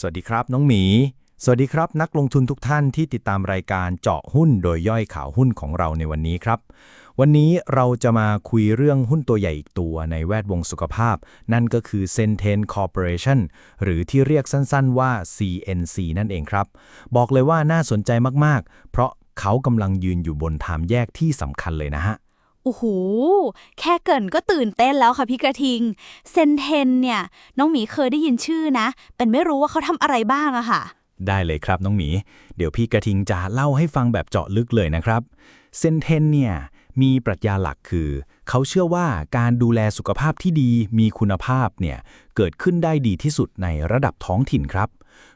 สวัสดีครับน้องหมี สวัสดีครับ นักลงทุนทุกท่านที่ติดตามรายการเจาะหุ้นโดยย่อยข่าวหุ้นของเราในวันนี้ครับ วันนี้เราจะมาคุยเรื่องหุ้นตัวใหญ่อีกตัวในแวดวงสุขภาพ นั่นก็คือ Centene Corporation หรือที่เรียกสั้นๆว่า CNC นั่นเองครับ บอกเลยว่าน่าสนใจมากๆ เพราะเขากำลังยืนอยู่บนทางแยกที่สำคัญเลยนะฮะ โอ้โห แค่เกินก็ตื่นเต้นแล้วค่ะพี่กระทิง เซนเทนเนี่ย น้องหมีเคยได้ยินชื่อนะ เป็นไม่รู้ว่าเขาทำอะไรบ้างอะค่ะ ได้เลยครับน้องหมี เดี๋ยวพี่กระทิงจะเล่าให้ฟังแบบเจาะลึกเลยนะครับ เซนเทนเนี่ย มีปรัชญาหลักคือ เขาเชื่อว่าการดูแลสุขภาพที่ดีมีคุณภาพเนี่ยเกิดขึ้นได้ดีที่สุดในระดับท้องถิ่นครับ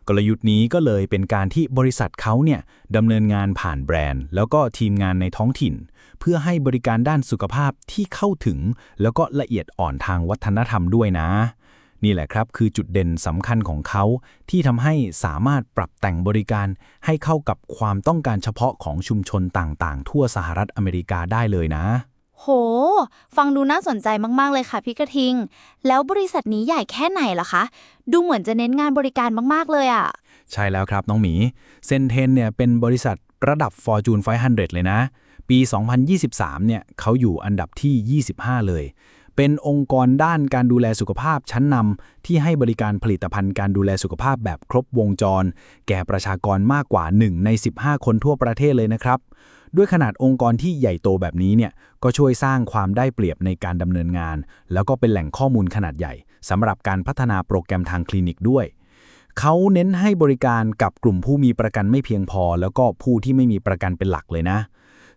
กลยุทธ์นี้ก็เลยเป็นการที่บริษัทเขาเนี่ยดำเนินงานผ่านแบรนด์ แล้วก็ทีมงานในท้องถิ่น เพื่อให้บริการด้านสุขภาพที่เข้าถึง แล้วก็ละเอียดอ่อนทางวัฒนธรรมด้วยนะ นี่แหละครับคือจุดเด่นสำคัญของเขาที่ทำให้สามารถปรับแต่งบริการให้เข้ากับความต้องการเฉพาะของชุมชนต่างๆ ทั่วสหรัฐอเมริกาได้เลยนะ โห ฟังดูน่าสนใจมากๆเลยค่ะพี่กระทิง แล้วบริษัทนี้ใหญ่แค่ไหนล่ะคะ ดูเหมือนจะเน้นงานบริการมากๆเลยอะใช่แล้วครับน้องหมี เซนเทนเนี่ยเป็นบริษัทระดับ Fortune 500 เลยนะ ปี 2023 เนี่ยเขาอยู่อันดับที่ 25 เลย เป็นองค์กรด้านการดูแลสุขภาพชั้นนำที่ให้บริการผลิตภัณฑ์การดูแลสุขภาพแบบครบวงจร แก่ประชากรมากกว่า 1 ใน 15 คนทั่วประเทศเลยนะครับ ด้วยขนาดองค์กรที่ใหญ่โตแบบนี้เนี่ยก็ช่วยสร้างความได้เปรียบในการดำเนินงาน แล้วก็เป็นแหล่งข้อมูลขนาดใหญ่สำหรับการพัฒนาโปรแกรมทางคลินิกด้วยเขาเน้นให้บริการกับกลุ่มผู้มีประกันไม่เพียงพอ แล้วก็ผู้ที่ไม่มีประกันเป็นหลักเลยนะ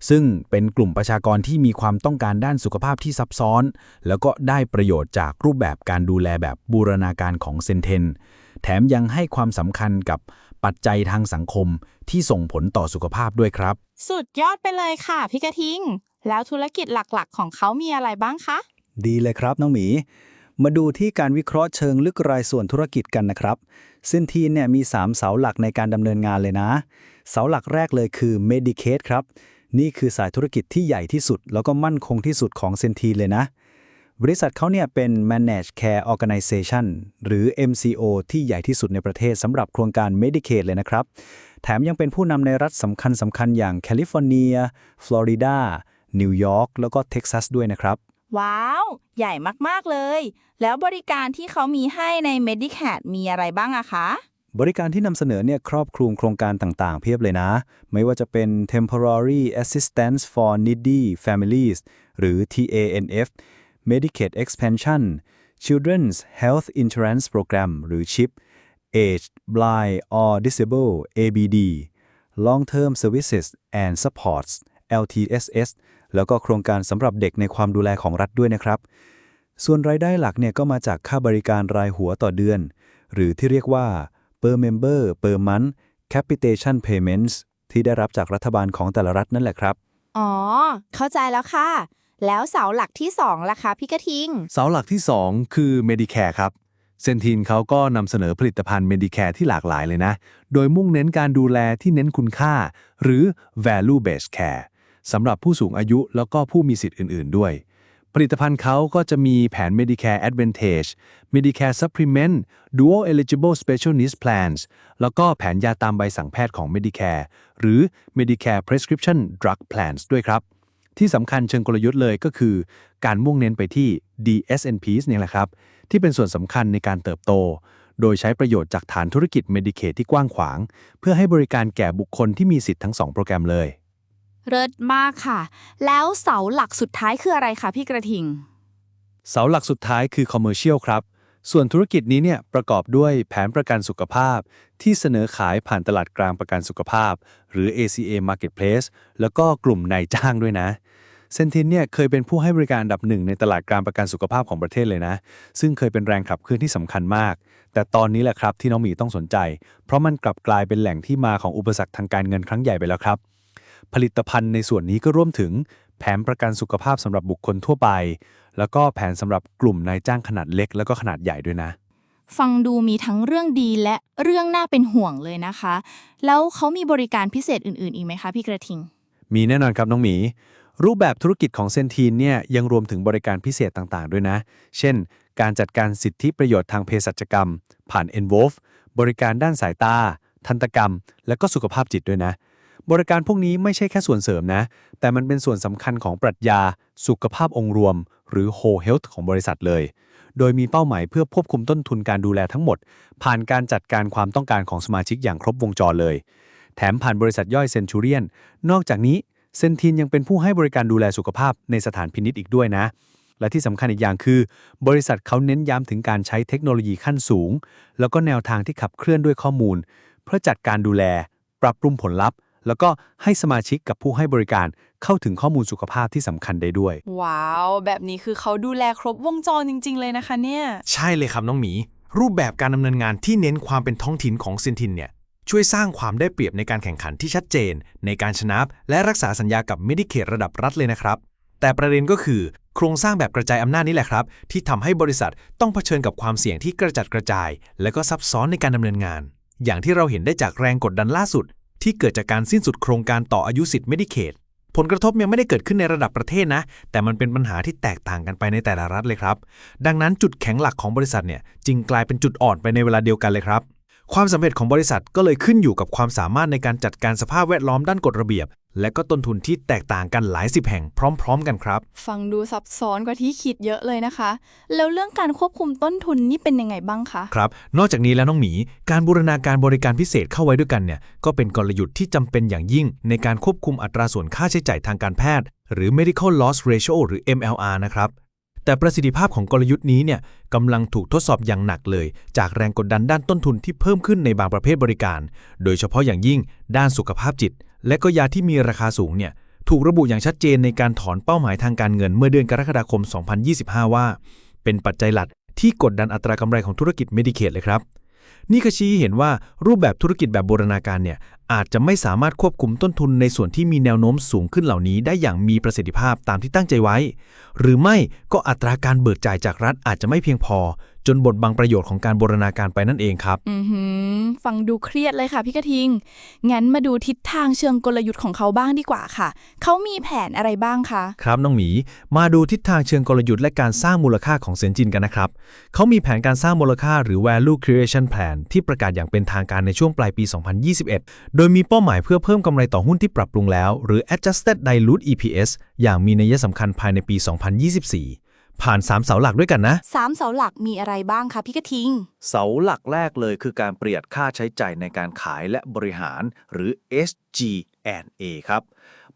ซึ่งเป็นกลุ่มประชากรที่มีความต้องการด้านสุขภาพที่ซับซ้อน แล้วก็ได้ประโยชน์จากรูปแบบการดูแลแบบบูรณาการของเซนเทน แถมยังให้ความสำคัญกับปัจจัยทางสังคมที่ส่งผลต่อสุขภาพด้วยครับ สุดยอดไปเลยค่ะพี่กระทิง แล้วธุรกิจหลักๆ ของเขามีอะไรบ้างคะ ดีเลยครับน้องหมี มาดูที่การวิเคราะห์เชิงลึกรายส่วนธุรกิจกันนะครับเซนทีนเนี่ยมี 3 เสาหลักในการดำเนินงานเลยนะ เสาหลักแรกเลยคือ Medicaid ครับ นี่คือสายธุรกิจที่ใหญ่ที่สุด แล้วก็มั่นคงที่สุดของเซนทีเลยนะ บริษัทเขาเนี่ยเป็น Managed Care Organization หรือ MCO ที่ใหญ่ที่สุดในประเทศสำหรับโครงการ Medicaid เลยนะครับ แถมยังเป็นผู้นำในรัฐสำคัญสำคัญอย่างแคลิฟอร์เนีย ฟลอริดา นิวยอร์ก แล้วก็เท็กซัสด้วยนะครับ ว้าว ใหญ่มาก ๆ เลย แล้วบริการที่เขามีให้ใน Medicare มีอะไรบ้างอะคะ บริการที่นำเสนอเนี่ยครอบคลุมโครงการต่างๆ เพียบเลยนะ ไม่ว่าจะเป็น Temporary Assistance for Needy Families หรือ TANF Medicaid Expansion Children's Health Insurance Program หรือ CHIP Age Blind or Disabled ABD Long Term Services and Supports LTSS แล้วก็โครงการสำหรับเด็กในความดูแลของรัฐด้วยนะครับ ส่วนรายได้หลักเนี่ยก็มาจากค่าบริการรายหัวต่อเดือน หรือที่เรียกว่า per member per month capitation payments ที่ได้รับจากรัฐบาลของแต่ละรัฐนั่นแหละครับ อ๋อ เข้าใจแล้วค่ะ แล้วเสาหลักที่ 2 ล่ะคะพี่กระทิง เสาหลักที่ 2 คือ Medicare ครับ เซนทีนเขาก็นำเสนอผลิตภัณฑ์ Medicare ที่หลากหลายเลยนะ โดยมุ่งเน้นการดูแลที่เน้นคุณค่า หรือ value based care สำหรับผู้สูงอายุแล้วก็ผู้มีสิทธิ์อื่น ๆ ด้วย ผลิตภัณฑ์เขาก็จะมีแผน Medicare Advantage Medicare Supplement Dual Eligible Special Needs Plans แล้วก็แผนยาตามใบสั่งแพทย์ของ Medicare หรือ Medicare Prescription Drug Plans ด้วยครับ ที่สำคัญเชิงกลยุทธ์เลยก็คือ การมุ่งเน้นไปที่ DSNPs เนี่ยแหละครับ ที่เป็นส่วนสำคัญในการเติบโต โดยใช้ประโยชน์จากฐานธุรกิจ Medicaid ที่กว้างขวาง เพื่อให้บริการแก่บุคคลที่มีสิทธิ์ทั้ง 2 โปรแกรมเลย เลิศมากค่ะ แล้วเสาหลักสุดท้ายคืออะไรคะพี่กระทิง เสาหลักสุดท้ายคือ Commercial ครับ ส่วนธุรกิจนี้เนี่ยประกอบด้วยแผนประกันสุขภาพ ที่เสนอขายผ่านตลาดกลางประกันสุขภาพ หรือ ACA Marketplace แล้วก็กลุ่มนายจ้างด้วยนะเซนทินเนี่ยเคยเป็นผู้ให้บริการดับหนึ่งในตลาดการประกันสุขภาพของประเทศเลยนะ ซึ่งเคยเป็นแรงขับเคลื่อนที่สำคัญมาก แต่ตอนนี้แหละครับที่น้องหมีต้องสนใจ เพราะมันกลับกลายเป็นแหล่งที่มาของอุปสรรคทางการเงินครั้งใหญ่ไปแล้วครับ ผลิตภัณฑ์ในส่วนนี้ก็ร่วมถึงแผนประกันสุขภาพสำหรับบุคคลทั่วไป แล้วก็แผนสำหรับกลุ่มนายจ้างขนาดเล็ก แล้วก็ขนาดใหญ่ด้วยนะ ฟังดูมีทั้งเรื่องดีและเรื่องน่าเป็นห่วงเลยนะคะ แล้วเขามีบริการพิเศษอื่นๆ อีกไหมคะพี่กระทิง มีแน่นอนครับน้องหมี รูปแบบธุรกิจของเซนทีนเนี่ยยังรวมถึงบริการพิเศษต่างๆ ด้วยนะ เช่น การจัดการสิทธิประโยชน์ทางเภสัชกรรม ผ่าน Envolve บริการด้านสายตา ทันตกรรม และก็สุขภาพจิตด้วยนะ บริการพวกนี้ไม่ใช่แค่ส่วนเสริมนะ แต่มันเป็นส่วนสำคัญของปรัชญา สุขภาพองค์รวม หรือ whole health ของบริษัทเลย โดยมีเป้าหมายเพื่อควบคุมต้นทุนการดูแลทั้งหมด ผ่านการจัดการความต้องการของสมาชิกอย่างครบวงจรเลย แถมผ่านบริษัทย่อยเซนชูเรียนนอกจากนี้เซนทีนยังเป็นผู้ให้บริการดูแลสุขภาพในสถานพินิษอีกด้วยนะและที่สำคัญอีกอย่างคือ บริษัทเขาเน้นย้ำถึงการใช้เทคโนโลยีขั้นสูง แล้วก็แนวทางที่ขับเคลื่อนด้วยข้อมูล เพื่อจัดการดูแล ปรับปรุงผลลัพธ์ แล้วก็ให้สมาชิกกับผู้ให้บริการเข้าถึงข้อมูลสุขภาพที่สำคัญได้ด้วย ว้าว แบบนี้คือเขาดูแลครบวงจรจริง ๆ เลยนะคะเนี่ย ใช่เลยครับน้องหมี รูปแบบการดำเนินงานที่เน้นความเป็นท้องถิ่นของเซนทินเนี่ย ช่วยสร้างความได้เปรียบในการแข่งขันที่ชัดเจน ในการชนะและรักษาสัญญากับ m e d i c a i d ระดับรัฐเลยนะครับ แต่ประเด็นก็คือ โครงสร้างแบบกระจายอำนาจนี่แหละครับ ที่ทำให้บริษัทต้องเผชิญกับความเสี่ยงที่กระจัดกระจาย และก็ซับซ้อนในการดำเนินงาน อย่างที่เราเห็นได้จากแรงกดดันล่าสุด ที่เกิดจากการสิ้นสุดโครงการต่ออายุสิทธิ์ Medicaid ผลกระทบยังไม่ได้เกิดขึ้นในระดับประเทศนะ แต่มันเป็นปัญหาที่แตกต่างกันไปในแต่ละรัฐเลยครับ ดังนั้นจุดแข็งหลักของบริษัทเนี่ยจึงกลายเป็นจุดอ่อนไปในเวลาเดียวกันเลยครับ ความสำเร็จของบริษัทก็เลยขึ้นอยู่กับความสามารถในการจัดการสภาพแวดล้อมด้านกฎระเบียบ และก็ต้นทุนที่แตกต่างกันหลายสิบแห่งพร้อม ๆ กันครับ ฟังดูซับซ้อนกว่าที่คิดเยอะเลยนะคะ แล้วเรื่องการควบคุมต้นทุนนี่เป็นยังไงบ้างคะครับ นอกจากนี้แล้วน้องหมี การบูรณาการบริการพิเศษเข้าไว้ด้วยกันเนี่ยก็เป็นกลยุทธ์ที่จำเป็นอย่างยิ่ง ในการควบคุมอัตราส่วนค่าใช้จ่ายทางการแพทย์ หรือ medical loss ratio หรือ MLR นะครับแต่ประสิทธิภาพของกลยุทธ์นี้เนี่ยกำลังถูกทดสอบอย่างหนักเลย จากแรงกดดันด้านต้นทุนที่เพิ่มขึ้นในบางประเภทบริการ โดยเฉพาะอย่างยิ่งด้านสุขภาพจิต และก็ยาที่มีราคาสูงเนี่ยถูกระบุอย่างชัดเจนในการถอนเป้าหมายทางการเงินเมื่อเดือนกรกฎาคม 2025 ว่า เป็นปัจจัยหลักที่กดดันอัตรากำไรของธุรกิจเมดิเคทเลยครับ นี่ก็ชี้เห็นว่ารูปแบบธุรกิจแบบบูรณาการเนี่ย อาจจะไม่สามารถควบคุมต้นทุนในส่วนที่มีแนวโน้มสูงขึ้นเหล่านี้ได้อย่างมีประสิทธิภาพตามที่ตั้งใจไว้ หรือไม่ก็อัตราการเบิกจ่ายจากรัฐอาจจะไม่เพียงพอ จนบดบังประโยชน์ของการบูรณาการไปนั่นเองครับอือหือฟังดูเครียดเลยค่ะพี่กระทิง งั้นมาดูทิศทางเชิงกลยุทธ์ของเขาบ้างดีกว่าค่ะ เขามีแผนอะไรบ้างคะ ครับน้องหมี มาดูทิศทางเชิงกลยุทธ์และการสร้างมูลค่าของเซนจินกันนะครับ เขามีแผนการสร้างมูลค่าหรือ value creation plan ที่ประกาศอย่างเป็นทางการในช่วงปลายปี 2021โดยมีเป้าหมายเพื่อเพิ่มกำไรต่อหุ้นที่ปรับปรุงแล้ว หรือ adjusted dilute EPS อย่างมีนัยสำคัญภายในปี 2024 ผ่าน 3 เสาหลักด้วยกันนะ สามเสาหลักมีอะไรบ้างคะพี่กระทิง เสาหลักแรกเลยคือการประหยัดค่าใช้จ่ายในการขายและบริหารหรือ SG&A ครับ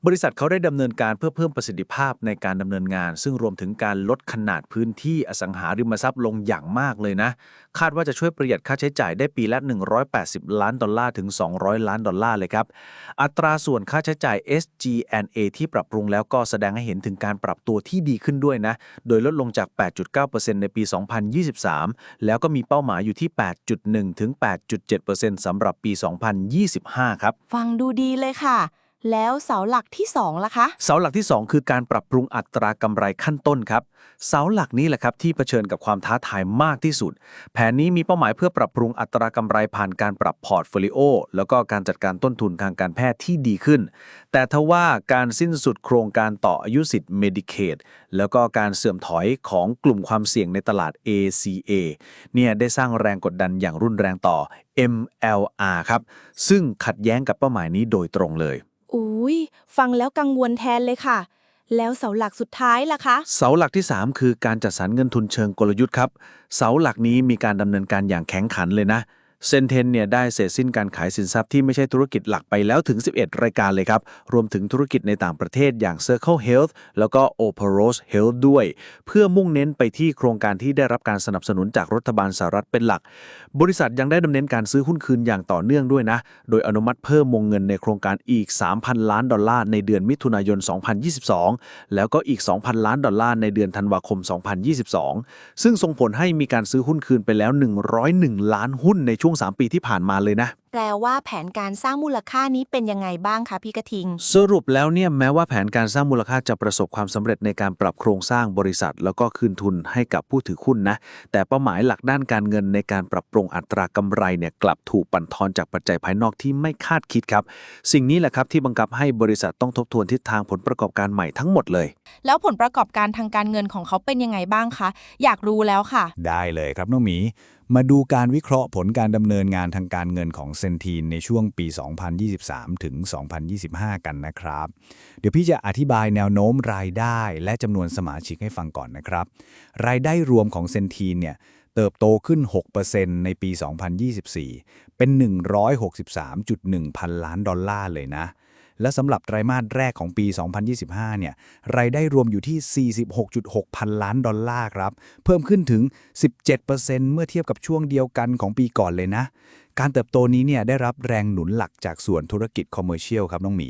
บริษัทเขาได้ดำเนินการเพื่อเพิ่มประสิทธิภาพในการดำเนินงาน ซึ่งรวมถึงการลดขนาดพื้นที่อสังหาริมทรัพย์ลงอย่างมากเลยนะ คาดว่าจะช่วยประหยัดค่าใช้จ่ายได้ปีละ 180 ล้านดอลลาร์ถึง 200 ล้านดอลลาร์เลยครับ อัตราส่วนค่าใช้จ่าย SG&A ที่ปรับปรุงแล้วก็แสดงให้เห็นถึงการปรับตัวที่ดีขึ้นด้วยนะ โดยลดลงจาก 8.9%ในปี 2023 แล้วก็มีเป้าหมายอยู่ที่ 8.1 ถึง 8.7%สำหรับปี 2025 ครับ ฟังดูดีเลยค่ะ แล้วเสาหลักที่สองล่ะคะ เสาหลักที่ 2 คือการปรับปรุงอัตรากำไรขั้นต้นครับ เสาหลักนี้แหละครับที่เผชิญกับความท้าทายมากที่สุด แผนนี้มีเป้าหมายเพื่อปรับปรุงอัตรากำไรผ่านการปรับพอร์ตโฟลิโอแล้วก็การจัดการต้นทุนทางการแพทย์ที่ดีขึ้น แต่ทว่าการสิ้นสุดโครงการต่ออายุสิทธิ์ Medicaid แล้วก็การเสื่อมถอยของกลุ่มความเสี่ยงในตลาด ACA เนี่ยได้สร้างแรงกดดันอย่างรุนแรงต่อ MLR ครับซึ่งขัดแย้งกับเป้าหมายนี้โดยตรงเลย อุ้ยฟังแล้วกังวลแทนเลยค่ะ แล้วเสาหลักสุดท้ายล่ะคะ เสาหลักที่ 3 คือการจัดสรรเงินทุนเชิงกลยุทธ์ครับ เสาหลักนี้มีการดำเนินการอย่างแข็งขันเลยนะ เซนเทนเนี่ยได้เสร็จสิ้นการขายสินทรัพย์ที่ไม่ใช่ธุรกิจหลักไปแล้วถึง 11 รายการเลยครับ รวมถึงธุรกิจในต่างประเทศอย่าง Circle Health แล้วก็ Operos Health ด้วย เพื่อมุ่งเน้นไปที่โครงการที่ได้รับการสนับสนุนจากรัฐบาลสหรัฐเป็นหลัก บริษัทยังได้ดำเนินการซื้อหุ้นคืนอย่างต่อเนื่องด้วยนะ โดยอนุมัติเพิ่มวงเงินในโครงการอีก 3,000 ล้านดอลลาร์ในเดือนมิถุนายน 2022 แล้วก็อีก 2,000 ล้านดอลลาร์ในเดือนธันวาคม 2022 ซึ่งส่งผลให้มีการซื้อหุ้นคืนไปแล้ว 101 ล้านหุ้นในช่วง3 ปีที่ผ่านมาเลยนะ แปลว่าแผนการสร้างมูลค่านี้เป็นยังไงบ้างคะพี่กระทิง สรุปแล้วเนี่ยแม้ว่าแผนการสร้างมูลค่าจะประสบความสำเร็จในการปรับโครงสร้างบริษัท แล้วก็คืนทุนให้กับผู้ถือหุ้นนะ แต่เป้าหมายหลักด้านการเงินในการปรับปรุงอัตรากำไรเนี่ยกลับถูกปั่นทอนจากปัจจัยภายนอกที่ไม่คาดคิดครับ สิ่งนี้แหละครับที่บังคับให้บริษัทต้องทบทวนทิศทางผลประกอบการใหม่ทั้งหมดเลย แล้วผลประกอบการทางการเงินของเขาเป็นยังไงบ้างคะ อยากรู้แล้วค่ะ ได้เลยครับน้องหมี มาดูการวิเคราะห์ผลการดำเนินงานทางการเงินของเซนทีนในช่วงปี 2023 ถึง 2025 กันนะครับ เดี๋ยวพี่จะอธิบายแนวโน้มรายได้และจำนวนสมาชิกให้ฟังก่อนนะครับ รายได้รวมของเซนทีนเนี่ยเติบโตขึ้น 6%ในปี 2024 เป็น 163.1 พันล้านดอลลาร์เลยนะ และสำหรับไตรมาสแรกของปี 2025 เนี่ย รายได้รวมอยู่ที่ 46.6 พันล้านดอลลาร์ครับ เพิ่มขึ้นถึง 17%เมื่อเทียบกับช่วงเดียวกันของปีก่อนเลยนะ การเติบโตนี้เนี่ยได้รับแรงหนุนหลักจากส่วนธุรกิจคอมเมอร์เชียลครับน้องหมี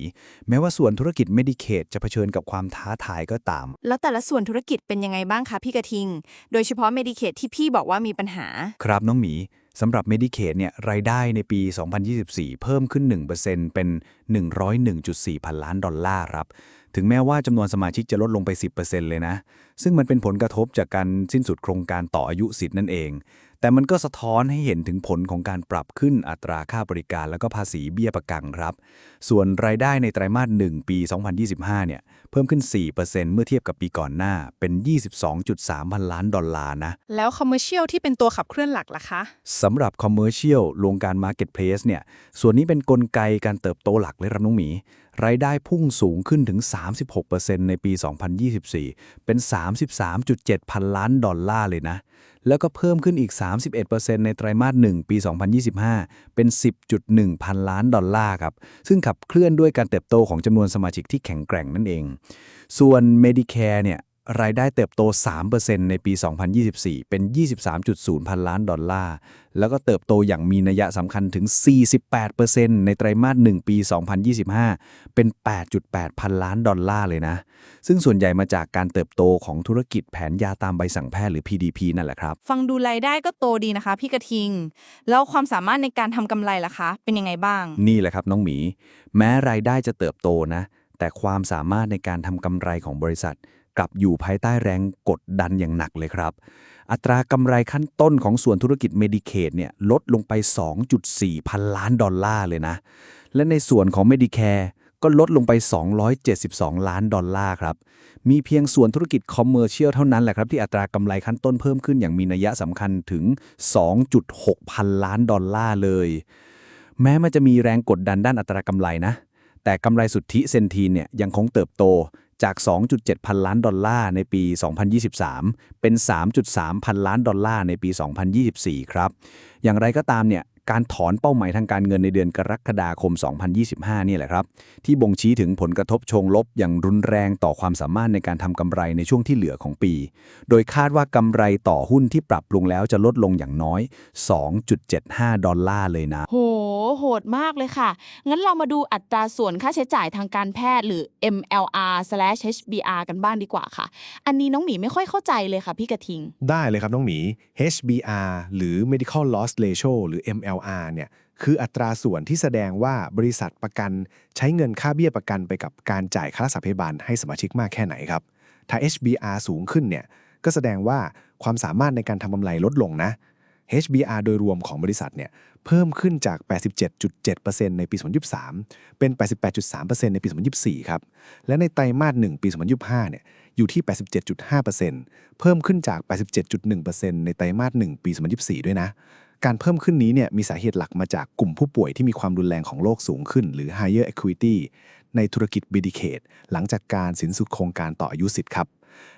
แม้ว่าส่วนธุรกิจ Medicaid จะเผชิญกับความท้าทายก็ตาม แล้วแต่ละส่วนธุรกิจเป็นยังไงบ้างคะพี่กระทิง โดยเฉพาะ Medicaid ที่พี่บอกว่ามีปัญหา ครับน้องหมี สำหรับ Medicaid เนี่ยรายได้ในปี 2024 เพิ่มขึ้น 1%เป็น 101.4 พันล้านดอลลาร์ครับ ถึงแม้ว่าจำนวนสมาชิกจะลดลงไป 10%เลยนะ ซึ่งมันเป็นผลกระทบจากการสิ้นสุดโครงการต่ออายุสิทธิ์นั่นเอง แต่มันก็สะท้อนให้เห็นถึงผลของการปรับขึ้นอัตราค่าบริการแล้วก็ภาษีเบี้ยประกันครับ ส่วนรายได้ในไตรมาส 1 ปี 2025 เนี่ย พิ่มขึ้น 4%เมื่อเทียบกับปีก่อนหน้าเป็น 22.3 พันล้านดอลลาร์นะ แล้ว commercial ที่เป็นตัวขับเคลื่อนหลักล่ะคะสำหรับ Commercial โรงการ Marketplace เนี่ย ส่วนนี้เป็นนกลไกการเติบโตหลักเลยครับน้องหมี รายได้พุ่งสูงขึ้นถึง 36%ในปี 2024 เป็น 33.7 พันล้านดอลลาร์เลยนะ แล้วก็เพิ่มขึ้นอีก 31%ในไตรมาส 1 ปี 2025 เป็น 10.1 พันล้านดอลลาร์ครับ ซึ่งขับเคลื่อนด้วยการเติบโตของจำนวนสมาชิกที่แข็งแกร่งนั่นเอง ส่วน Medicare เนี่ย รายได้เติบโต 3%ในปี 2024 เป็น 23.0 พันล้านดอลลาร์ แล้วก็เติบโตอย่างมีนัยสำคัญถึง 48%ในไตรมาส 1 ปี 2025 เป็น 8.8 พันล้านดอลลาร์เลยนะ ซึ่งส่วนใหญ่มาจากการเติบโตของธุรกิจแผนยาตามใบสั่งแพทย์หรือ PDP นั่นแหละครับ ฟังดูรายได้ก็โตดีนะคะ พี่กระทิง แล้วความสามารถในการทำกำไรล่ะคะ เป็นยังไงบ้าง นี่แหละครับน้องหมี แม้รายได้จะเติบโตนะ แต่ความสามารถในการทำกำไรของบริษัท กลับอยู่ภายใต้แรงกดดันอย่างหนักเลยครับ อัตรากำไรขั้นต้นของส่วนธุรกิจ Medicaid เนี่ยลดลงไป 2.4 พันล้านดอลลาร์เลยนะ และในส่วนของ Medicare ก็ลดลงไป 272 ล้านดอลลาร์ครับ มีเพียงส่วนธุรกิจคอมเมอร์เชียลเท่านั้นแหละครับที่อัตรากำไรขั้นต้นเพิ่มขึ้นอย่างมีนัยสำคัญถึง 2.6 พันล้านดอลลาร์เลย แม้มันจะมีแรงกดดันด้านอัตรากำไรนะ แต่กำไรสุทธิเซนทีนเนี่ยยังคงเติบโต จาก 2.7 พันล้านดอลลาร์ในปี 2023 เป็น 3.3 พันล้านดอลลาร์ในปี 2024 ครับ อย่างไรก็ตามเนี่ยการถอนเป้าหมายทางการเงินในเดือนกรกฎาคม 2025 นี่แหละครับ ที่บ่งชี้ถึงผลกระทบชงลบอย่างรุนแรงต่อความสามารถในการทำกำไรในช่วงที่เหลือของปี โดยคาดว่ากำไรต่อหุ้นที่ปรับปรุงแล้วจะลดลงอย่างน้อย 2.75 ดอลลาร์เลยนะ โโหดมากเลยค่ะ งั้นเรามาดูอัตราส่วนค่าใช้จ่ายทางการแพทย์หรือ MLR/HBR กันบ้างดีกว่าค่ะ อันนี้น้องหมีไม่ค่อยเข้าใจเลยค่ะพี่กระทิง ได้เลยครับน้องหมี HBR หรือ Medical Loss Ratio หรือ MLR เนี่ยคืออัตราส่วนที่แสดงว่าบริษัทประกันใช้เงินค่าเบี้ยประกันไปกับการจ่ายค่ารักษาพยาบาลให้สมาชิกมากแค่ไหนครับ ถ้า HBR สูงขึ้นเนี่ยก็แสดงว่าความสามารถในการทำกำไรลดลงนะ HBR โดยรวมของบริษัทเนี่ย เพิ่มขึ้นจาก 87.7%ในปี 2023 เป็น 88.3%ในปี 2024 ครับ และในไตรมาส 1 ปี 2025 เนี่ย อยู่ที่ 87.5%เพิ่มขึ้นจาก 87.1%ในไตรมาส 1 ปี 2024 ด้วยนะ การเพิ่มขึ้นนี้เนี่ยมีสาเหตุหลักมาจากกลุ่มผู้ป่วยที่มีความรุนแรงของโรคสูงขึ้น หรือ higher acuity ในธุรกิจ Medicaid หลังจากการสิ้นสุดโครงการต่ออายุสิทธิ์ครับ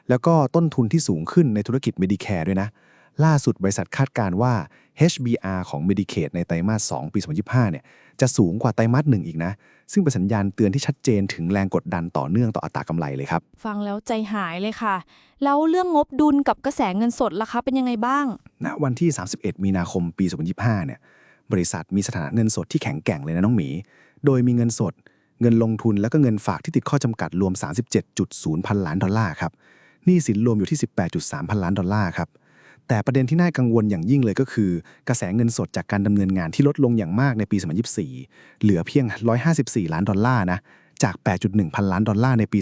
แล้วก็ต้นทุนที่สูงขึ้นในธุรกิจ Medicare ด้วยนะ ล่าสุดบริษัทคาดการณ์ว่า HBR ของ Medicaid ในไตรมาส 2 ปี 2025 เนี่ย จะสูงกว่าไตรมาส 1 อีกนะ ซึ่งเป็นสัญญาณเตือนที่ชัดเจนถึงแรงกดดันต่อเนื่องต่ออัตรากำไรเลยครับ ฟังแล้วใจหายเลยค่ะ แล้วเรื่องงบดุลกับกระแสเงินสดล่ะคะเป็นยังไงบ้างณวันที่ 31 มีนาคมปี 2025 เนี่ย บริษัทมีสถานะเงินสดที่แข็งแกร่งเลยนะน้องหมี โดยมีเงินสด เงินลงทุนแล้วก็เงินฝากที่ติดข้อจำกัดรวม 37.0 พันล้านดอลลาร์ครับ หนี้สินรวมอยู่ที่ 18.3 พันล้านดอลลาร์ครับ แต่ประเด็นที่น่ากังวลอย่างยิ่งเลยก็คือ กระแสเงินสดจากการดำเนินงานที่ลดลงอย่างมากในปี 2024 เหลือเพียง 154 ล้านดอลลาร์นะจาก 8.1 พันล้านดอลลาร์ในปี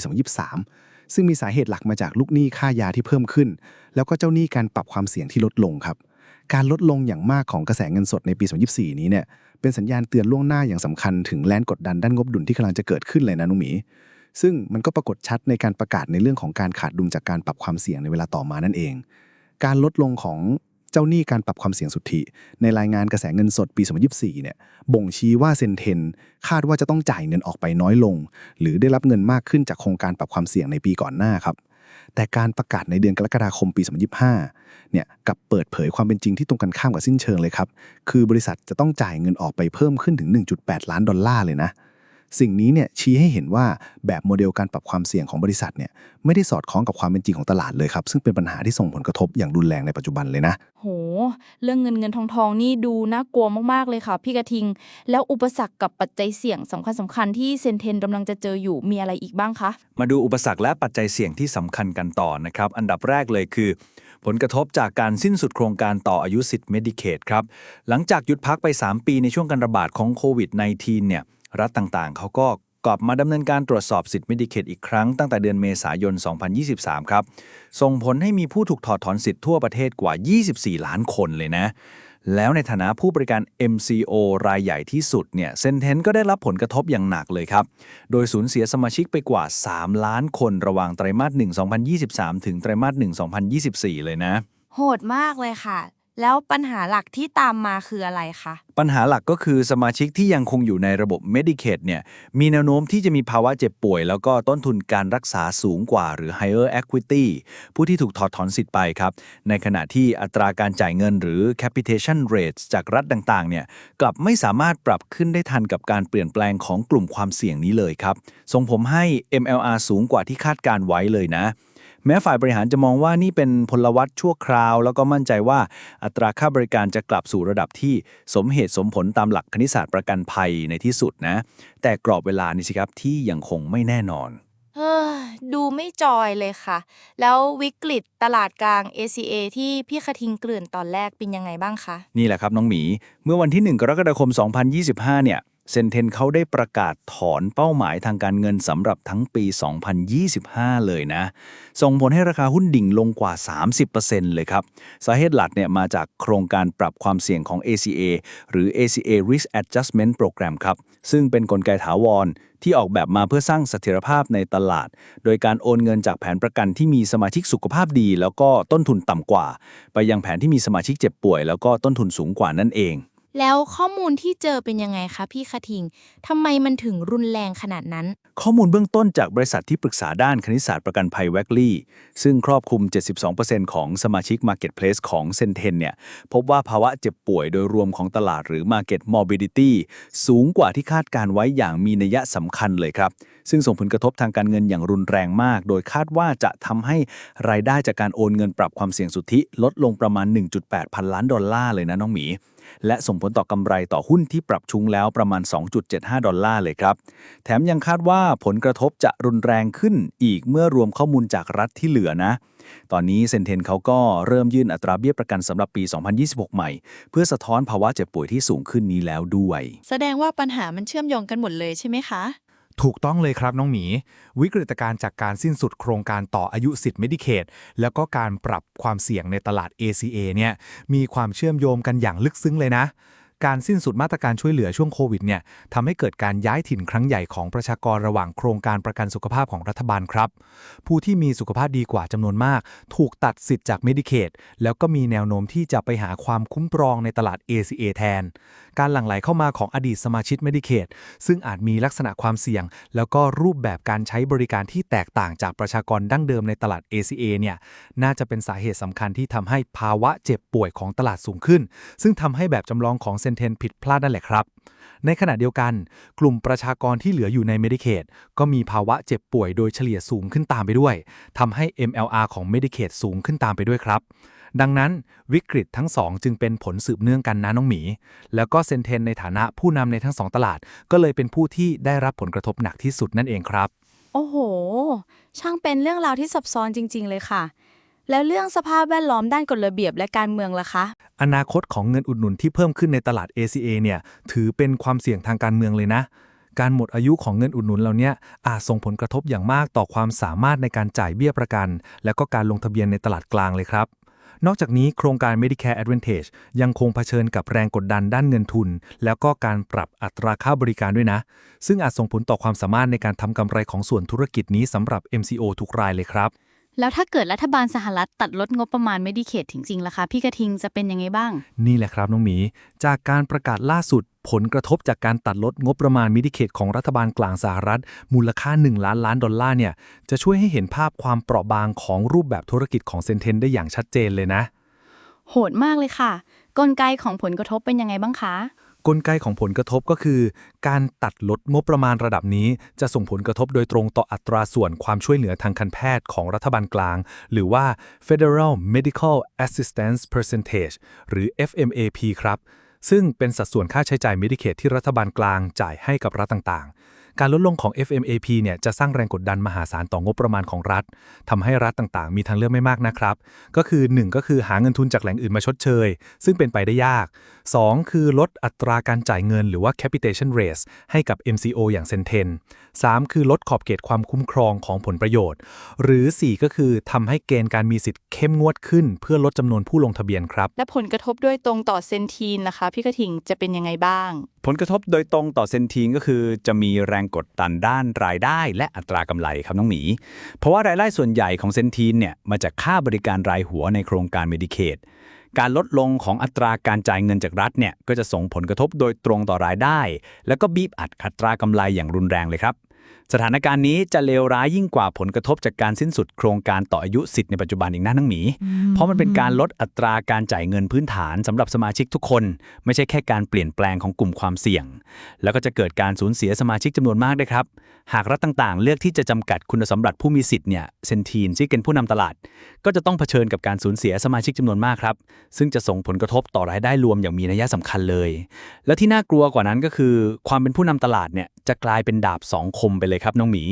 2023 ซึ่งมีสาเหตุหลักมาจากลูกหนี้ค่ายาที่เพิ่มขึ้น แล้วก็เจ้าหนี้การปรับความเสี่ยงที่ลดลงครับการลดลงอย่างมากของกระแสเงินสดในปี 2024 นี้เนี่ยเป็นสัญญาณเตือนล่วงหน้าอย่างสำคัญถึงแรงกดดันด้านงบดุลที่กำลังจะเกิดขึ้นเลยนะนุ้งหมีซึ่งมันก็ปรากฏชัดในการประกาศในเรื่องของการขาดดุลจากการปรับความเสี่ยงในเวลาต่อมานั่นเอง การลดลงของเจ้าหนี้การปรับความเสี่ยงสุทธิ ในรายงานกระแสเงินสดปี 2024 เนี่ยบ่งชี้ว่าเซนเทนคาดว่าจะต้องจ่ายเงินออกไปน้อยลง หรือได้รับเงินมากขึ้นจากโครงการปรับความเสี่ยงในปีก่อนหน้าครับแต่การประกาศในเดือนกรกฎาคมปี 2025 เนี่ยกับเปิดเผยความเป็นจริงที่ตรงกันข้ามกับสิ้นเชิงเลยครับ คือบริษัทจะต้องจ่ายเงินออกไปเพิ่มขึ้นถึง 1.8 ล้านดอลลาร์เลยนะ สิ่งนี้เนี่ยชี้ให้เห็นว่าแบบโมเดลการปรับความเสี่ยงของบริษัทเนี่ยไม่ได้สอดคล้องกับความเป็นจริงของตลาดเลยครับ ซึ่งเป็นปัญหาที่ส่งผลกระทบอย่างรุนแรงในปัจจุบันเลยนะ โห เรื่องเงินเงินทองทองนี่ดูน่ากลัวมากๆเลยค่ะ พี่กระทิง แล้วอุปสรรคกับปัจจัยเสี่ยงสำคัญสำคัญๆที่เซนเทนกำลังจะเจออยู่มีอะไรอีกบ้างคะ มาดูอุปสรรคและปัจจัยเสี่ยงที่สำคัญกันต่อนะครับอันดับแรกเลยคือ ผลกระทบจากการสิ้นสุดโครงการต่ออายุสิทธิ์ Medicaid ครับหลังจากหยุดพักไป 3 ปีในช่วงการระบาดของโควิด -19 เนี่ย รัฐต่างๆ เขาก็กลับมาดำเนินการตรวจสอบสิทธิ์ Medicaid อีกครั้งตั้งแต่เดือนเมษายน 2023 ครับ ส่งผลให้มีผู้ถูกถอดถอนสิทธิ์ทั่วประเทศกว่า 24 ล้านคนเลยนะ แล้วในฐานะผู้บริการ MCO รายใหญ่ที่สุดเนี่ยเซนเทนก็ได้รับผลกระทบอย่างหนักเลยครับ โดยสูญเสียสมาชิกไปกว่า 3 ล้านคนระหว่างไตรมาส 1 2023 ถึงไตรมาส 1 2024 เลยนะ โหดมากเลยค่ะ แล้วปัญหาหลักที่ตามมาคืออะไรคะ ปัญหาหลักก็คือสมาชิกที่ยังคงอยู่ในระบบ Medicaid เนี่ยมีแนวโน้มที่จะมีภาวะเจ็บป่วย แล้วก็ต้นทุนการรักษาสูงกว่าหรือ higher equity ผู้ที่ถูกถอดถอนสิทธิ์ไปครับ ในขณะที่อัตราการจ่ายเงินหรือ capitation rates จากรัฐต่างๆเนี่ยกลับไม่สามารถปรับขึ้นได้ทันกับการเปลี่ยนแปลงของกลุ่มความเสี่ยงนี้เลยครับส่งผมให้ MLR สูงกว่าที่คาดการไว้เลยนะ แม้ฝ่ายบริหารจะมองว่านี่เป็นพลวัตชั่วคราว แล้วก็มั่นใจว่าอัตราค่าบริการจะกลับสู่ระดับที่สมเหตุสมผลตามหลักคณิตศาสตร์ประกันภัยในที่สุดนะ แต่กรอบเวลานี่สิครับที่ยังคงไม่แน่นอนเฮ้ยดูไม่จอยเลยค่ะ แล้ววิกฤตตลาดกลาง ACA ที่พี่คทิงเกลื่อนตอนแรกเป็นยังไงบ้างคะ นี่แหละครับน้องหมี เมื่อวันที่ 1 กรกฎาคม 2025 เนี่ย เซนเทนเขาได้ประกาศถอนเป้าหมายทางการเงินสำหรับทั้งปี 2025 เลยนะ ส่งผลให้ราคาหุ้นดิ่งลงกว่า 30%เลยครับ สาเหตุหลักเนี่ยมาจากโครงการปรับความเสี่ยงของ ACA หรือ ACA Risk Adjustment Program ครับ ซึ่งเป็นนกลไกถาวรที่ออกแบบมาเพื่อสร้างเสถียรภาพในตลาด โดยการโอนเงินจากแผนประกันที่มีสมาชิกสุขภาพดี แล้วก็ต้นทุนต่ำกว่า ไปยังแผนที่มีสมาชิกเจ็บป่วย แล้วก็ต้นทุนสูงกว่านั่นเอง แล้วข้อมูลที่เจอเป็นยังไงคะพี่คทิงทำไมมันถึงรุนแรงขนาดนั้น ข้อมูลเบื้องต้นจากบริษัทที่ปรึกษาด้านคณิตศาสตร์ประกันภัยแวกลี่ ซึ่งครอบคลุม 72%ของสมาชิก Marketplace ของเซนเทนเนี่ย พบว่าภาวะเจ็บป่วยโดยรวมของตลาดหรือ Market Morbidity สูงกว่าที่คาดการไว้อย่างมีนัยสำคัญเลยครับ ซึ่งส่งผลกระทบทางการเงินอย่างรุนแรงมาก โดยคาดว่าจะทำให้รายได้จากการโอนเงินปรับความเสี่ยงสุทธิ ลดลงประมาณ 1.8 พันล้านดอลลาร์เลยนะน้องหมี และส่งผลต่อกำไรต่อหุ้นที่ปรับชุงแล้วประมาณ 2.75 ดอลลาร์เลยครับ แถมยังคาดว่าผลกระทบจะรุนแรงขึ้นอีกเมื่อรวมข้อมูลจากรัฐที่เหลือนะตอนนี้เซนเทนเขาก็เริ่มยื่นอัตราเบี้ยประกันสำหรับปี 2026 ใหม่ เพื่อสะท้อนภาวะเจ็บป่วยที่สูงขึ้นนี้แล้วด้วย แสดงว่าปัญหามันเชื่อมโยงกันหมดเลยใช่ไหมคะ ถูกต้องเลยครับน้องหมี วิกฤตการณ์จากการสิ้นสุดโครงการต่ออายุสิทธิ์เมดิเคตแล้วก็การปรับความเสี่ยงในตลาด ACA เนี่ยมีความเชื่อมโยงกันอย่างลึกซึ้งเลยนะ การสิ้นสุดมาตรการช่วยเหลือช่วงโควิดเนี่ยทำให้เกิดการย้ายถิ่นครั้งใหญ่ของประชากรระหว่างโครงการประกันสุขภาพของรัฐบาลครับ ผู้ที่มีสุขภาพดีกว่าจำนวนมาก ถูกตัดสิทธิ์จาก Medicaid แล้วก็มีแนวโน้มที่จะไปหาความคุ้มครองในตลาด ACA แทน การหลั่งไหลเข้ามาของอดีตสมาชิก Medicaid ซึ่งอาจมีลักษณะความเสี่ยง แล้วก็รูปแบบการใช้บริการที่แตกต่างจากประชากรดั้งเดิมในตลาด ACA เนี่ยน่าจะเป็นสาเหตุสำคัญที่ทำให้ภาวะเจ็บป่วยของตลาดสูงขึ้น ซึ่งทำให้แบบจำลองของเซนเทนผิดพลาดนั่นแหละครับ ในขณะเดียวกัน กลุ่มประชากรที่เหลืออยู่ใน Medicaid ก็มีภาวะเจ็บป่วยโดยเฉลี่ยสูงขึ้นตามไปด้วยทำให้ MLR ของ Medicaid สูงขึ้นตามไปด้วยครับดังนั้นวิกฤตทั้งสองจึงเป็นผลสืบเนื่องกันนะน้องหมี แล้วก็เซนเทนในฐานะผู้นำในทั้งสองตลาด ก็เลยเป็นผู้ที่ได้รับผลกระทบหนักที่สุดนั่นเองครับ โอ้โห ช่างเป็นเรื่องราวที่ซับซ้อนจริง ๆ เลยค่ะ แล้วเรื่องสภาพแวดล้อมด้านกฎระเบียบและการเมืองล่ะคะ อนาคตของเงินอุดหนุนที่เพิ่มขึ้นในตลาด ACA เนี่ยถือเป็นความเสี่ยงทางการเมืองเลยนะ การหมดอายุของเงินอุดหนุนเหล่านี้อาจส่งผลกระทบอย่างมากต่อความสามารถในการจ่ายเบี้ยประกัน และก็การลงทะเบียนในตลาดกลางเลยครับนอกจากนี้โครงการ Medicare Advantage ยังคงเผชิญกับแรงกดดันด้านเงินทุน แล้วก็การปรับอัตราค่าบริการด้วยนะ ซึ่งอาจส่งผลต่อความสามารถในการทำกำไรของส่วนธุรกิจนี้สำหรับ MCO ทุกรายเลยครับ แล้วถ้าเกิดรัฐบาลสหรัฐตัดลดงบประมาณ Medicaid จริงๆล่ะคะพี่กระทิงจะเป็นยังไงบ้าง นี่แหละครับน้องหมี จากการประกาศล่าสุด ผลกระทบจากการตัดลดงบประมาณมิดิเคตของรัฐบาลกลางสหรัฐ มูลค่า 1 ล้านล้านดอลลาร์เนี่ย จะช่วยให้เห็นภาพความเปราะบางของรูปแบบธุรกิจของเซนเทนได้อย่างชัดเจนเลยนะ โหดมากเลยค่ะ กลไกของผลกระทบเป็นยังไงบ้างคะ กลไกของผลกระทบก็คือ การตัดลดงบประมาณระดับนี้ จะส่งผลกระทบโดยตรงต่ออัตราส่วนความช่วยเหลือทางการแพทย์ของรัฐบาลกลาง หรือว่า Federal Medical Assistance Percentage หรือ FMAP ครับ ซึ่งเป็นสัดส่วนค่าใช้จ่าย Medicaid ที่รัฐบาลกลางจ่ายให้กับรัฐต่างๆ การลดลงของ FMAP เนี่ยจะสร้างแรงกดดันมหาศาลต่องบประมาณของรัฐทำให้รัฐต่างๆ มีทางเลือกไม่มากนะครับ ก็คือ 1 ก็คือหาเงินทุนจากแหล่งอื่นมาชดเชย ซึ่งเป็นไปได้ยาก 2 คือลดอัตราการจ่ายเงินหรือว่า capitation raise ให้กับ MCO อย่างเซนเทน 3 คือลดขอบเขตความคุ้มครองของผลประโยชน์ หรือ 4 ก็คือทำให้เกณฑ์การมีสิทธิ์เข้มงวดขึ้น เพื่อลดจำนวนผู้ลงทะเบียนครับ และผลกระทบด้วยตรงต่อเซนทีนนะคะพี่กระทิงจะเป็นยังไงบ้าง ผลกระทบโดยตรงต่อเซนทีนก็คือ จะมีแรงกดดันด้านรายได้ และอัตรากำไรครับน้องหมี เพราะว่ารายได้ส่วนใหญ่ของเซนทีนเนี่ยมาจากค่าบริการรายหัวในโครงการเมดิเคดการลดลงของอัตราการจ่ายเงินจากรัฐเนี่ยก็จะส่งผลกระทบโดยตรงต่อรายได้ แล้วก็บีบอัดอัตรากำไรอย่างรุนแรงเลยครับ สถานการณ์นี้จะเลวร้ายยิ่งกว่าผลกระทบจากการสิ้นสุดโครงการต่ออายุสิทธิ์ในปัจจุบันอีกนะนังหมี เพราะมันเป็นการลดอัตราการจ่ายเงินพื้นฐานสำหรับสมาชิกทุกคน ไม่ใช่แค่การเปลี่ยนแปลงของกลุ่มความเสี่ยง แล้วก็จะเกิดการสูญเสียสมาชิกจำนวนมากด้วยครับหากรัฐต่างๆ เลือกที่จะจำกัดคุณสมบัติผู้มีสิทธิ์เนี่ยเซนทีนซึ่เป็นผู้นำตลาด ก็จะต้องเผชิญกับการสูญเสียสมาชิกจำนวนมากครับ ซึ่งจะส่งผลกระทบต่อรายได้รวมอย่างมีนัยสำคัญเลย และที่น่ากลัวกว่านั้นก็คือ ความเป็นผู้นำตลาดเนี่ยจะกลายเป็นดาบสองคมไปเลยครับน้องหมี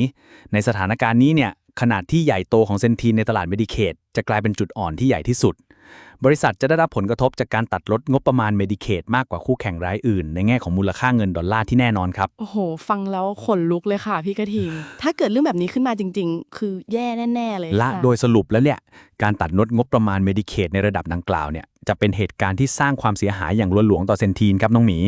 ในสถานการณ์นี้เนี่ยขนาดที่ใหญ่โตของเซนทีนในตลาดเมดิเคดจะกลายเป็นจุดอ่อนที่ใหญ่ที่สุด บริษัทจะได้รับผลกระทบจากการตัดลดงบประมาณเมดิเคดมากกว่าคู่แข่งรายอื่น ในแง่ของมูลค่าเงินดอลลาร์ที่แน่นอนครับ โอ้โห ฟังแล้วขนลุกเลยค่ะพี่กระทิง ถ้าเกิดเรื่องแบบนี้ขึ้นมาจริง ๆ คือแย่แน่ๆเลยและค่โดยสรุปแล้วเนี่ยการตัดลดงบประมาณเมดิเคดในระดับดังกล่าวเนี่ยจะเป็นเหตุการณ์ที่สร้างความเสียหายอย่างล้นหลวงต่อเซนทีนครับน้องหมี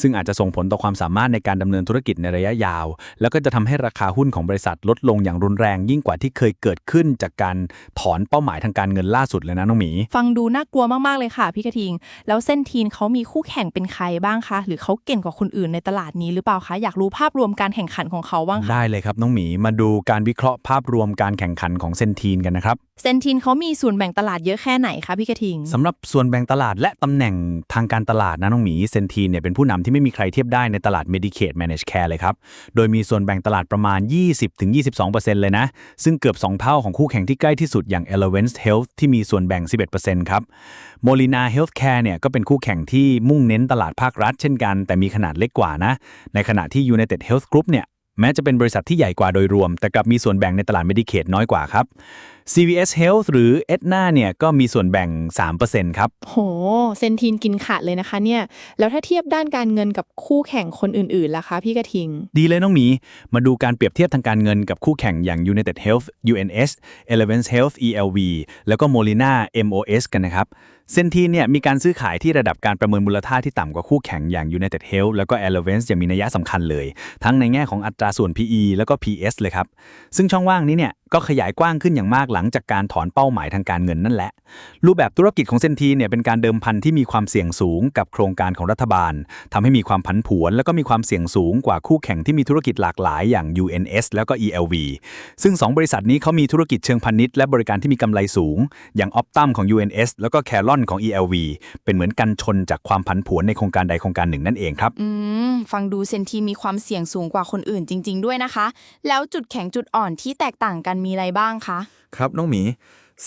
ซึ่งอาจจะส่งผลต่อความสามารถในการดำเนินธุรกิจในระยะยาว แล้วก็จะทำให้ราคาหุ้นของบริษัทลดลงอย่างรุนแรงยิ่งกว่าที่เคยเกิดขึ้นจากการถอนเป้าหมายทางการเงินล่าสุดเลยนะน้องหมี ฟังดูน่ากลัวมากๆเลยค่ะพี่กระทิง แล้วเส้นทีนเขามีคู่แข่งเป็นใครบ้างคะ หรือเขาเก่งกว่าคนอื่นในตลาดนี้หรือเปล่าคะ อยากรู้ภาพรวมการแข่งขันของเขาบ้างค่ะได้เลยครับน้องหมีมาดูการวิเคราะห์ภาพรวมการแข่งขันของเซนทีนกันนะครับ เซนทีนเขามีส่วนแบ่งตลาดเยอะแค่ไหนคะพี่กระทิง สำหรับส่วนแบ่งตลาดและตำแหน่งทางการตลาดนะน้องหมีเซนทีนเนี่ยเป็นผู้นำที่ไม่มีใครเทียบได้ในตลาด Medicaid Managed Care เลยครับ โดยมีส่วนแบ่งตลาดประมาณ 20-22%เลยนะ ซึ่งเกือบ 2 เท่าของคู่แข่งที่ใกล้ที่สุดอย่าง Elevance Health ที่มีส่วนแบ่ง 11%ครับ Molina Healthcare เนี่ยก็เป็นคู่แข่งที่มุ่งเน้นตลาดภาครัฐ เช่นกัน แต่มีขนาดเล็กกว่านะ ในขณะที่ United Health Group เนี่ยแม้จะเป็นบริษัทที่ใหญ่กว่าโดยรวม แต่กลับมีส่วนแบ่งในตลาด Medicaid น้อยกว่าครับ CVS Health หรือ Aetna เนี่ยก็มีส่วนแบ่ง 3%ครับ โห เซนทีนกินขาดเลยนะคะเนี่ย แล้วถ้าเทียบด้านการเงินกับคู่แข่งคนอื่นๆล่ะคะพี่กระทิง ดีเลยน้องหมี มาดูการเปรียบเทียบทางการเงินกับคู่แข่งอย่าง United Health UNS Elevance Health ELV แล้วก็ Molina MOS กันนะครับ เซนทีเนี่ยมีการซื้อขายที่ระดับการประเมินมูลค่าที่ต่ำกว่าคู่แข่งอย่าง United Health แล้วก็ Elevance อย่างมีนัยสำคัญเลย ทั้งในแง่ของอัตราส่วน PE แล้วก็ PS เลยครับ ซึ่งช่องว่างนี้เนี่ย ก็ขยายกว้างขึ้นอย่างมากหลังจากการถอนเป้าหมายทางการเงินนั่นแหละ รูปแบบธุรกิจของเซนทีเนี่ยเป็นการเดิมพันที่มีความเสี่ยงสูงกับโครงการของรัฐบาลทำให้มีความผันผวน แล้วก็มีความเสี่ยงสูงกว่าคู่แข่งที่มีธุรกิจหลากหลายอย่าง UNS แล้วก็ ELV ซึ่ง 2 บริษัทนี้เขามีธุรกิจเชิงพาณิชย์และบริการที่มีกำไรสูง อย่าง Optum ของ UNS แล้วก็ Caron ของ ELV เป็นเหมือนกันชนจากความผันผวนในโครงการใดโครงการหนึ่งนั่นเองครับอืมฟังดูเซนทีมีความเสี่ยงสูงกว่าคนอื่นจริง ๆ ด้วยนะคะ แล้วจุดแข็งจุดอ่อนที่แตกต่างกันมีอะไรบ้างคะ ครับน้องหมี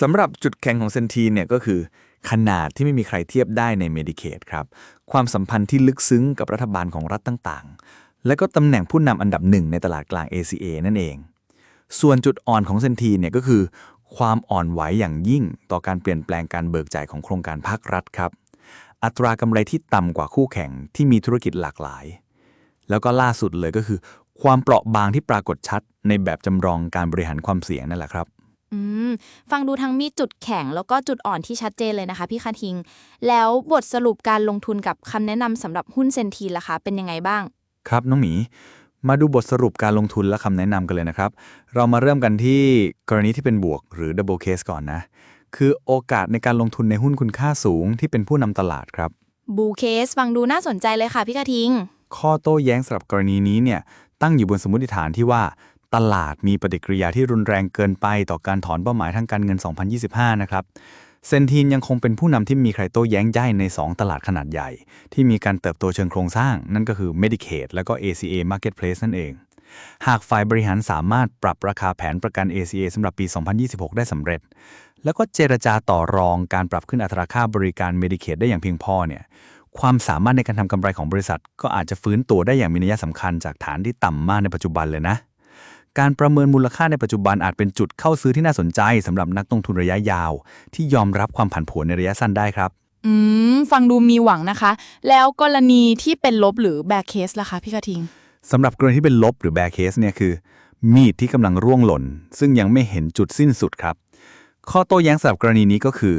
สำหรับจุดแข็งของเซนทีเนี่ยก็คือ ขนาดที่ไม่มีใครเทียบได้ใน Medicaid ครับความสัมพันธ์ที่ลึกซึ้งกับรัฐบาลของรัฐต่างๆ และก็ตำแหน่งผู้นำอันดับหนึ่งในตลาดกลาง ACA นั่นเอง ส่วนจุดอ่อนของเซนทีเนี่ยก็คือ ความอ่อนไหวอย่างยิ่งต่อการเปลี่ยนแปลงการเบิกจ่ายของโครงการภาครัฐครับ อัตรากำไรที่ต่ำกว่าคู่แข่งที่มีธุรกิจหลากหลาย แล้วก็ล่าสุดเลยก็คือ ความเปราะบางที่ปรากฏชัด ในแบบจำลองการบริหารความเสี่ยงนั่นแหละครับ อืม ฟังดูทั้งมีจุดแข็งแล้วก็จุดอ่อนที่ชัดเจนเลยนะคะพี่คาทิง แล้วบทสรุปการลงทุนกับคำแนะนำสำหรับหุ้นเซนทีนล่ะคะ เป็นยังไงบ้าง ครับน้องหมี มาดูบทสรุปการลงทุนและคำแนะนำกันเลยนะครับ เรามาเริ่มกันที่กรณีที่เป็นบวกหรือ double case ก่อนนะ คือโอกาสในการลงทุนในหุ้นคุณค่าสูงที่เป็นผู้นำตลาดครับ บูเคสฟังดูน่าสนใจเลยค่ะพี่กระทิง ข้อโต้แย้งสำหรับกรณีนี้เนี่ยตั้งอยู่บนสมมติฐานที่ว่า ตลาดมีปฏิกิริยาที่รุนแรงเกินไปต่อการถอนเป้าหมายทางการเงิน 2025 นะครับเซนทีนยังคงเป็นผู้นำที่มีใครโต้แย้งได้ใน 2 ตลาดขนาดใหญ่ ที่มีการเติบโตเชิงโครงสร้าง นั่นก็คือ Medicaid และก็ ACA Marketplace นั่นเอง หากฝ่ายบริหารสามารถปรับราคาแผนประกัน ACA สำหรับปี 2026 ได้สำเร็จ แล้วก็เจรจาต่อรองการปรับขึ้นอัตราค่าบริการ Medicaid ได้อย่างเพียงพอเนี่ยความสามารถในการทำกำไรของบริษัท ก็อาจจะฟื้นตัวได้อย่างมีนัยสำคัญจากฐานที่ต่ำมากในปัจจุบันเลยนะ การประเมินมูลค่าในปัจจุบันอาจเป็นจุดเข้าซื้อที่น่าสนใจสำหรับนักลงทุนระยะยาว ที่ยอมรับความผันผวนในระยะสั้นได้ครับ อืม ฟังดูมีหวังนะคะ แล้วกรณีที่เป็นลบหรือแบกเคสล่ะคะพี่กระทิงสำหรับกรณีที่เป็นลบหรือ bear case เนี่ยคือ มีดที่กำลังร่วงหล่น ซึ่งยังไม่เห็นจุดสิ้นสุดครับ ข้อโต้แย้งสำหรับกรณีนี้ก็คือ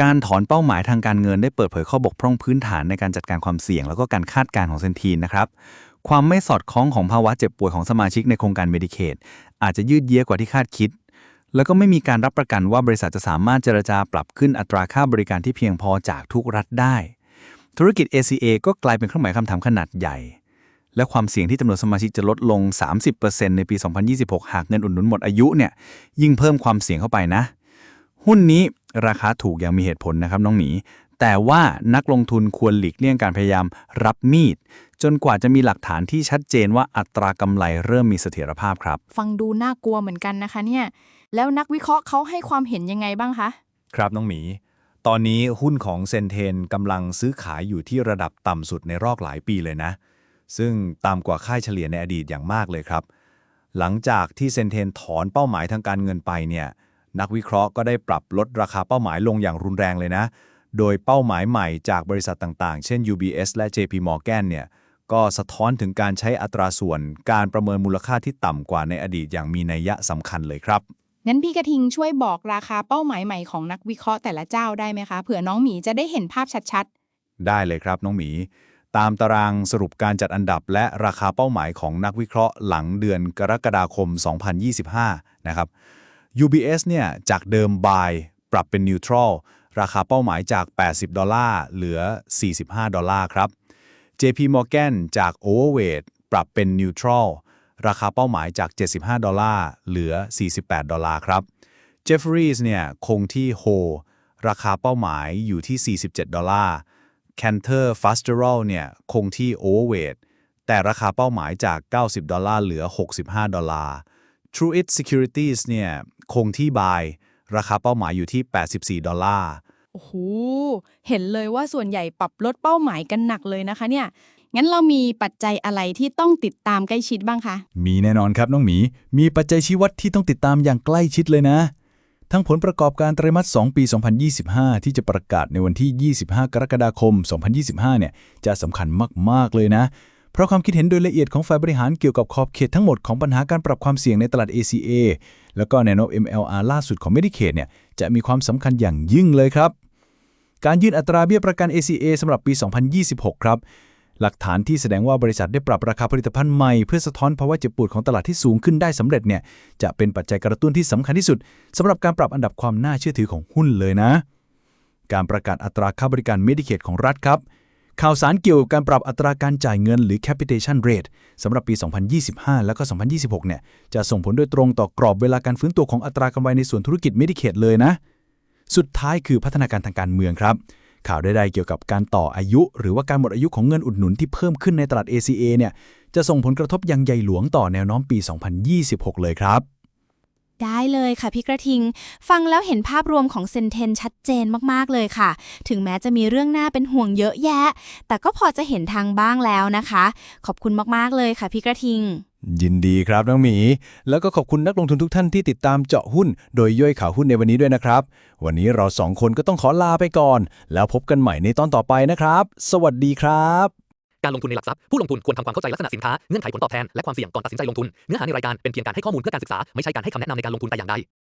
การถอนเป้าหมายทางการเงินได้เปิดเผยข้อบกพร่องพื้นฐานในการจัดการความเสี่ยง แล้วก็การคาดการณ์ของเซนทีนนะครับ ความไม่สอดคล้องของภาวะเจ็บป่วยของสมาชิกในโครงการ Medicaid อาจจะยืดเยื้อกว่าที่คาดคิด แล้วก็ไม่มีการรับประกันว่าบริษัทจะสามารถเจรจาปรับขึ้นอัตราค่าบริการที่เพียงพอจากทุกรัฐได้ ธุรกิจ ACA ก็กลายเป็นเครื่องหมายคำถามขนาดใหญ่ และความเสี่ยงที่จำนวนสมาชิกจะลดลง 30%ในปี 2026 หากเงินอุดหนุนหมดอายุเนี่ยยิ่งเพิ่มความเสี่ยงเข้าไปนะ หุ้นนี้ราคาถูกอย่างมีเหตุผลนะครับน้องหมี แต่ว่านักลงทุนควรหลีกเลี่ยงการพยายามรับมีด จนกว่าจะมีหลักฐานที่ชัดเจนว่าอัตรากำไรเริ่มมีเสถียรภาพครับ ฟังดูน่ากลัวเหมือนกันนะคะเนี่ย แล้วนักวิเคราะห์เขาให้ความเห็นยังไงบ้างคะ ครับน้องหมี ตอนนี้หุ้นของเซนเทนกำลังซื้อขายอยู่ที่ระดับต่ำสุดในรอบหลายปีเลยนะ ซึ่งต่ำกว่าค่าเฉลี่ยในอดีตอย่างมากเลยครับ หลังจากที่เซนเทนถอนเป้าหมายทางการเงินไปเนี่ย นักวิเคราะห์ก็ได้ปรับลดราคาเป้าหมายลงอย่างรุนแรงเลยนะ โดยเป้าหมายใหม่จากบริษัทต่างๆ เช่น UBS และ JP Morgan เนี่ย ก็สะท้อนถึงการใช้อัตราส่วนการประเมินมูลค่าที่ต่ำกว่าในอดีตอย่างมีนัยยะสำคัญเลยครับ งั้นพี่กระทิงช่วยบอกราคาเป้าหมายใหม่ของนักวิเคราะห์แต่ละเจ้าได้ไหมคะ เผื่อน้องหมีจะได้เห็นภาพชัดได้เลยครับน้องหมี ตามตารางสรุปการจัดอันดับ และราคาเป้าหมายของนักวิเคราะห์หลังเดือนกรกฎาคม 2025 นะครับ UBS เนี่ยจากเดิม buy ปรับเป็น neutral ร ราคาเป้าหมายจาก 80 ดอลลาร์เหลือ 45 ดอลลาร์ครับ JP Morgan จาก overweight ปรับเป็น neutral ราคาเป้าหมายจาก 75 ดอลลาร์เหลือ 48 ดอลลาร์ครับ Jefferies เนี่ยคงที่ hold ราคาเป้าหมายอยู่ที่ 47 ดอลลาร์ Cantor f a s t e r a l เนี่ยคงที่ overweight แต่ราคาเป้าหมายจาก 90 ดอลลาร์เหลือ 65 ดอลลาร์ Truist Securities เนี่ยคงที่ buy ราคาเป้าหมายอยู่ที่ 84 ดอลลาร์ โอ้โห เห็นเลยว่าส่วนใหญ่ปรับลดเป้าหมายกันหนักเลยนะคะเนี่ย งั้นเรามีปัจจัยอะไรที่ต้องติดตามใกล้ชิดบ้างคะ มีแน่นอนครับน้องหมี มีปัจจัยชี้วัดที่ต้องติดตามอย่างใกล้ชิดเลยนะ ทั้งผลประกอบการไตรมาส 2 ปี 2025 ที่จะประกาศในวันที่ 25 กรกฎาคม 2025 เนี่ย จะสำคัญมาก ๆ เลยนะ เพราะความคิดเห็นโดยละเอียดของฝ่ายบริหารเกี่ยวกับขอบเขตทั้งหมดของปัญหาการปรับความเสี่ยงในตลาด ACA แล้วก็แนวโน้ม MLR ล่าสุดของ Medicaid เนี่ย จะมีความสำคัญอย่างยิ่งเลยครับ การยื่นอัตราเบี้ยประกัน ACA สำหรับปี 2026 ครับ หลักฐานที่แสดงว่าบริษัทได้ปรับราคาผลิตภัณฑ์ใหม่ เพื่อสะท้อนภาวะเจ็บปวดของตลาดที่สูงขึ้นได้สำเร็จเนี่ยจะเป็นปัจจัยกระตุ้นที่สำคัญที่สุดสำหรับการปรับอันดับความน่าเชื่อถือของหุ้นเลยนะ การประกาศอัตราค่าบริการ Medicaid ของรัฐครับข่าวสารเกี่ยวกับการปรับอัตราการจ่ายเงินหรือ capitation rate สำหรับปี 2025 แล้วก็ 2026 เนี่ย จะส่งผลโดยตรงต่อกรอบเวลาการฟื้นตัวของอัตรากำไรในส่วนธุรกิจ Medicaid เลยนะ สุดท้ายคือพัฒนาการทางการเมืองครับ ข่าวใดๆเกี่ยวกับการต่ออายุ หรือว่าการหมดอายุของเงินอุดหนุนที่เพิ่มขึ้นในตลาด ACA เนี่ยจะส่งผลกระทบอย่างใหญ่หลวงต่อแนวโน้มปี 2026 เลยครับ ได้เลยค่ะพี่กระทิง ฟังแล้วเห็นภาพรวมของเซนเทนชัดเจนมากๆเลยค่ะ ถึงแม้จะมีเรื่องน่าเป็นห่วงเยอะแยะ แต่ก็พอจะเห็นทางบ้างแล้วนะคะ ขอบคุณมากๆเลยค่ะพี่กระทิง ยินดีครับน้องหมี แล้วก็ขอบคุณนักลงทุนทุกท่านที่ติดตามเจาะหุ้น โดยย่อยข่าวหุ้นในวันนี้ด้วยนะครับ วันนี้เราสองคนก็ต้องขอลาไปก่อน แล้วพบกันใหม่ในตอนต่อไปนะครับ สวัสดีครับ การลงทุนในหลักทรัพย์ผู้ลงทุนควรทำความเข้าใจลักษณะสินค้าเงื่อนไขผลตอบแทนและความเสี่ยงก่อนตัดสินใจลงทุน เนื้อหาในรายการเป็นเพียงการให้ข้อมูลเพื่อการศึกษา ไม่ใช่การให้คำแนะนำในการลงทุนแต่อย่างใด